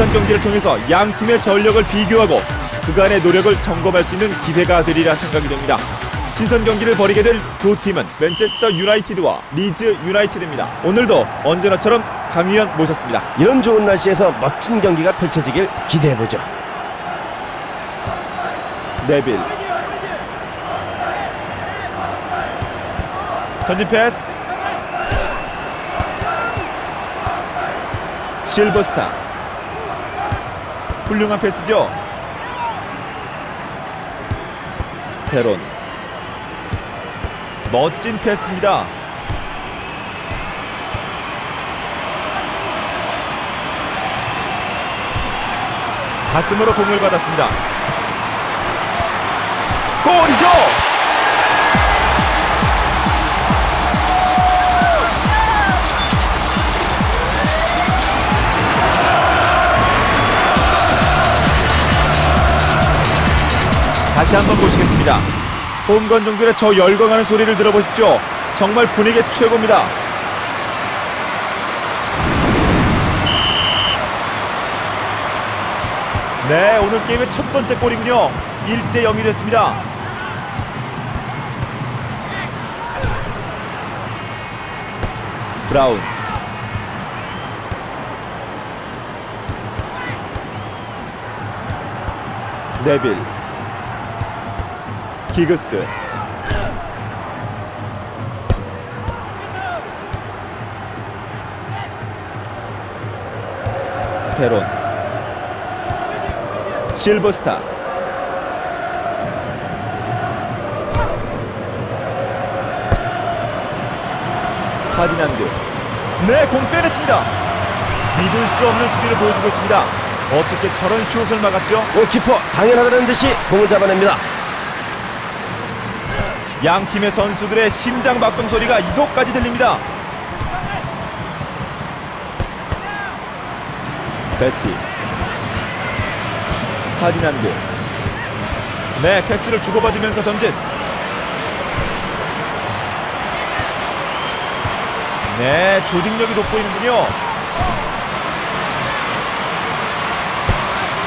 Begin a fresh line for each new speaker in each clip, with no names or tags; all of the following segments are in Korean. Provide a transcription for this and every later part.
친선 경기를 통해서 양 팀의 전력을 비교하고 그간의 노력을 점검할 수 있는 기회가 되리라 생각이 됩니다. 친선 경기를 벌이게 될 두 팀은 맨체스터 유나이티드와 리즈 유나이티드입니다. 오늘도 언제나처럼 강위원 모셨습니다.
이런 좋은 날씨에서 멋진 경기가 펼쳐지길 기대해보죠.
네빌 전진 패스 실버스타 훌륭한 패스죠. 페론. 멋진 패스입니다. 가슴으로 공을 받았습니다. 골이죠 다시 한번 보시겠습니다. 홈건 종들의 저 열광하는 소리를 들어보십시오. 정말 분위기 최고입니다. 네, 오늘 게임의 첫 번째 골이군요. 1대 0이 됐습니다. 브라운. 네빌. 기그스. 페론. 실버스타. 파디난드. 네, 공 빼냈습니다. 믿을 수 없는 수비를 보여주고 있습니다. 어떻게 저런 슛을 막았죠?
골키퍼 당연하다는 듯이 공을 잡아냅니다.
양 팀의 선수들의 심장 박동 소리가 이곳까지 들립니다. 베티 파디난드 네 패스를 주고받으면서 전진. 네 조직력이 돋보이는군요.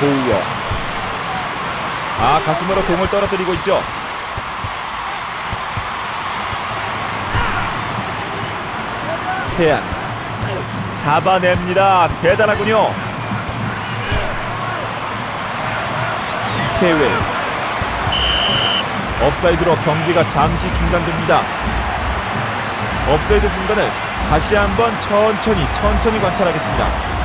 보우어 아 가슴으로 공을 떨어뜨리고 있죠 태양. 잡아냅니다. 대단하군요. 케웨 업사이드로 경기가 잠시 중단됩니다. 업사이드 순간을 다시 한번 천천히 천천히 관찰하겠습니다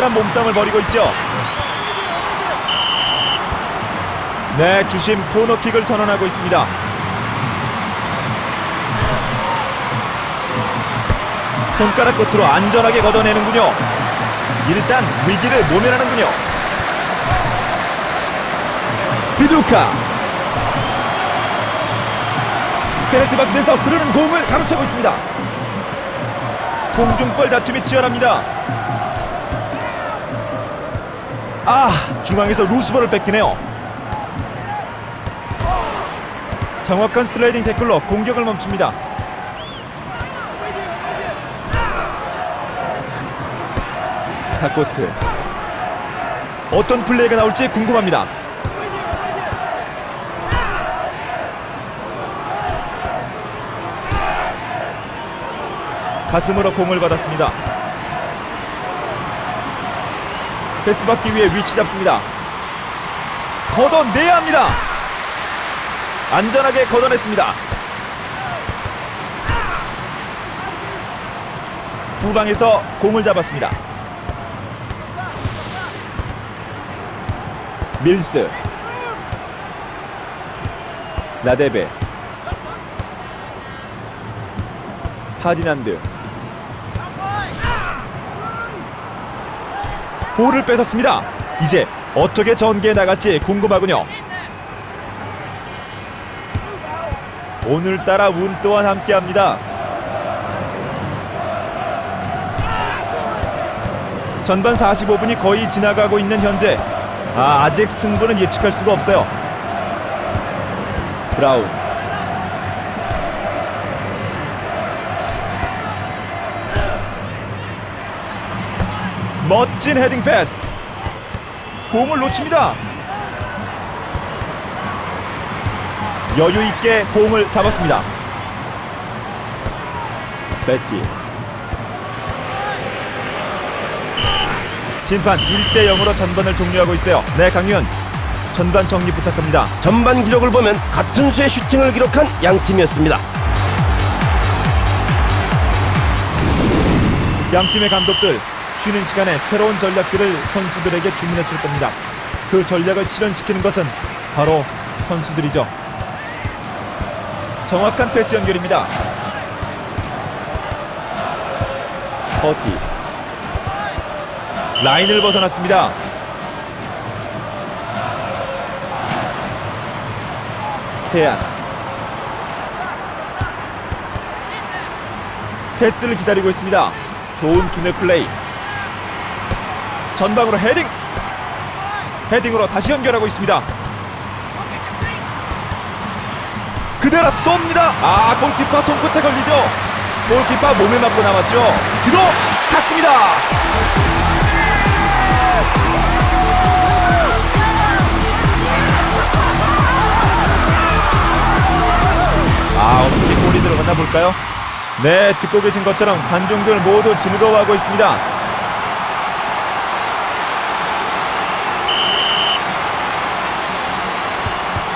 치열한 몸싸움을 벌이고 있죠. 네, 주심 코너킥을 선언하고 있습니다. 손가락 끝으로 안전하게 걷어내는군요. 일단 위기를 모면하는군요. 비두카 페널티 박스에서 흐르는 공을 가로채고 있습니다. 공중벌 다툼이 치열합니다. 아 중앙에서 루스볼을 뺏기네요. 정확한 슬라이딩 태클로 공격을 멈춥니다. 다코트. 어떤 플레이가 나올지 궁금합니다. 가슴으로 공을 받았습니다 패스 받기 위해 위치 잡습니다. 걷어내야 합니다. 안전하게 걷어냈습니다. 후방에서 공을 잡았습니다. 밀스 나데베 파디난드 볼을 뺏었습니다. 이제 어떻게 전개해 나갈지 궁금하군요. 오늘따라 운 또한 함께합니다. 전반 45분이 거의 지나가고 있는 현재 아, 아직 승부는 예측할 수가 없어요. 브라운 멋진 헤딩 패스 공을 놓칩니다. 여유 있게 공을 잡았습니다. 베티 심판 1대 0으로 전반을 종료하고 있어요. 네, 강윤 전반 정리 부탁합니다.
전반 기록을 보면 같은 수의 슈팅을 기록한 양 팀이었습니다.
양 팀의 감독들 쉬는 시간에 새로운 전략들을 선수들에게 주문했을 겁니다. 그 전략을 실현시키는 것은 바로 선수들이죠. 정확한 패스 연결입니다. 버티 라인을 벗어났습니다. 태안 패스를 기다리고 있습니다. 좋은 두뇌 플레이. 전방으로 헤딩. 헤딩으로 다시 연결하고 있습니다. 그대로 쏩니다. 아, 골키퍼 손끝에 걸리죠. 골키퍼 몸에 맞고 나왔죠. 들어갔습니다. 아, 어떻게 골이 들어갔나 볼까요? 네, 듣고 계신 것처럼 관중들 모두 즐거워하고 있습니다.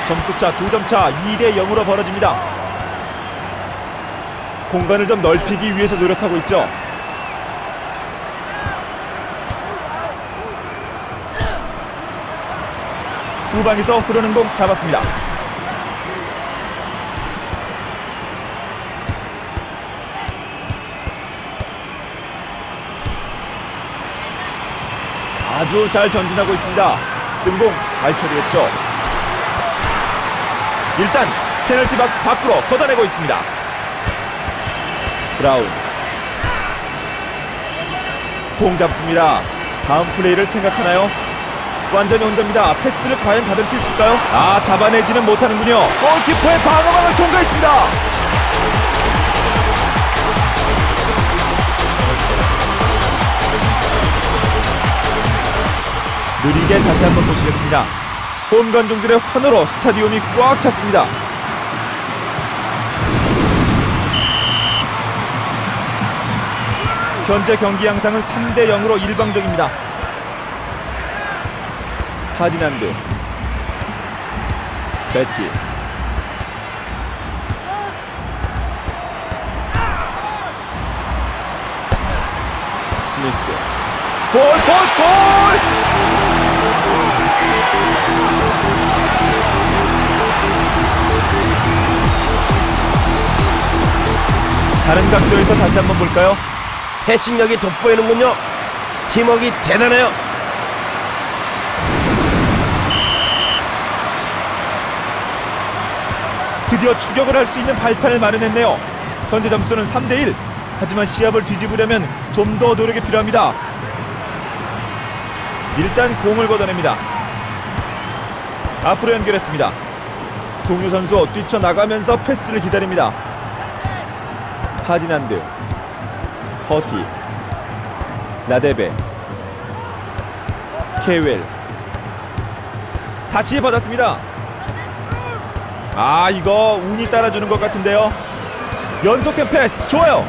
점수차 두 점 차 2대 0으로 벌어집니다. 공간을 좀 넓히기 위해서 노력하고 있죠. 후방에서 흐르는 공 잡았습니다. 아주 잘 전진하고 있습니다. 등공 잘 처리했죠. 일단 페널티 박스 밖으로 걷어내고 있습니다. 브라운 공 잡습니다. 다음 플레이를 생각하나요? 완전히 혼자입니다. 패스를 과연 받을 수 있을까요? 아 잡아내지는 못하는군요. 골키퍼의 방어망을 통과했습니다. 느리게 다시 한번 보시겠습니다. 홈 관중들의 환호로 스타디움이 꽉 찼습니다. 현재 경기 양상은 3대 0으로 일방적입니다. 파디난드 베티 스미스 골 골, 골! 다른 각도에서 다시 한번 볼까요?
패싱력이 돋보이는군요. 팀워크 대단해요.
드디어 추격을 할 수 있는 발판을 마련했네요. 현재 점수는 3대 1. 하지만 시합을 뒤집으려면 좀 더 노력이 필요합니다. 일단 공을 걷어냅니다. 앞으로 연결했습니다. 동료 선수 뛰쳐나가면서 패스를 기다립니다. 파디난드, 허티, 나데베, 케웰. 다시 받았습니다. 아 이거 운이 따라주는 것 같은데요 연속된 패스 좋아요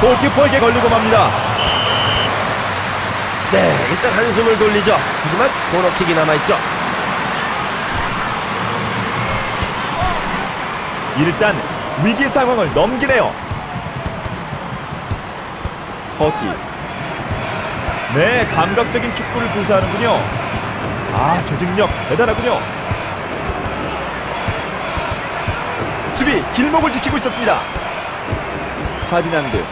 골키퍼에게 걸리고 맙니다
네, 일단 한숨을 돌리죠. 하지만 코너킥이 남아있죠.
일단 위기 상황을 넘기네요. 허티 네 감각적인 축구를 구사하는군요. 아 조직력 대단하군요. 수비 길목을 지키고 있었습니다. 파디난드.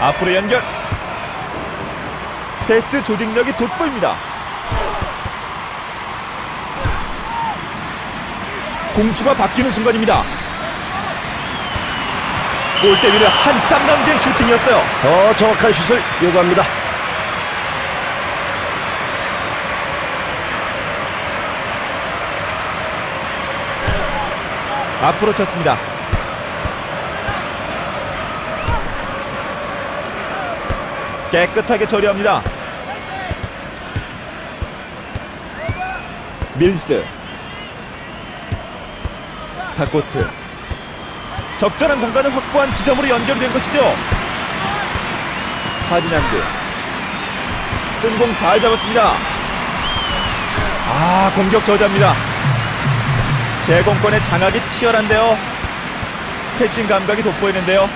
앞으로 연결. 패스 조직력이 돋보입니다 공수가 바뀌는 순간입니다. 골대 위를 한참 남긴 슈팅이었어요.
더 정확한 슛을 요구합니다.
앞으로 쳤습니다. 깨끗하게 처리합니다. 밀스 다코트 적절한 공간을 확보한 지점으로 연결된 것이죠. 파디난드 뜬공 잘 잡았습니다. 아 공격 저자입니다. 제공권의 장악이 치열한데요. 패싱 감각이 돋보이는데요.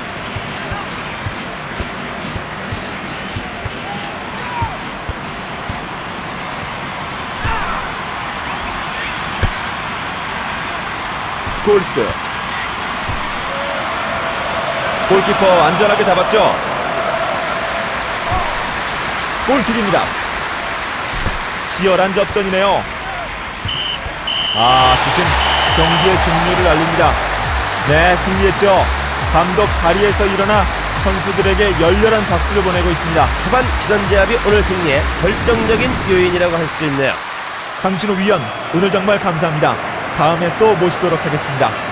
스콜스 골키퍼 안전하게 잡았죠. 골킥입니다. 치열한 접전이네요. 아, 주심 경기의 종료를 알립니다. 네, 승리했죠. 감독 자리에서 일어나 선수들에게 열렬한 박수를 보내고 있습니다.
초반 기선제압이 오늘 승리의 결정적인 요인이라고 할 수 있네요.
강신호 위원, 오늘 정말 감사합니다. 다음에 또 모시도록 하겠습니다.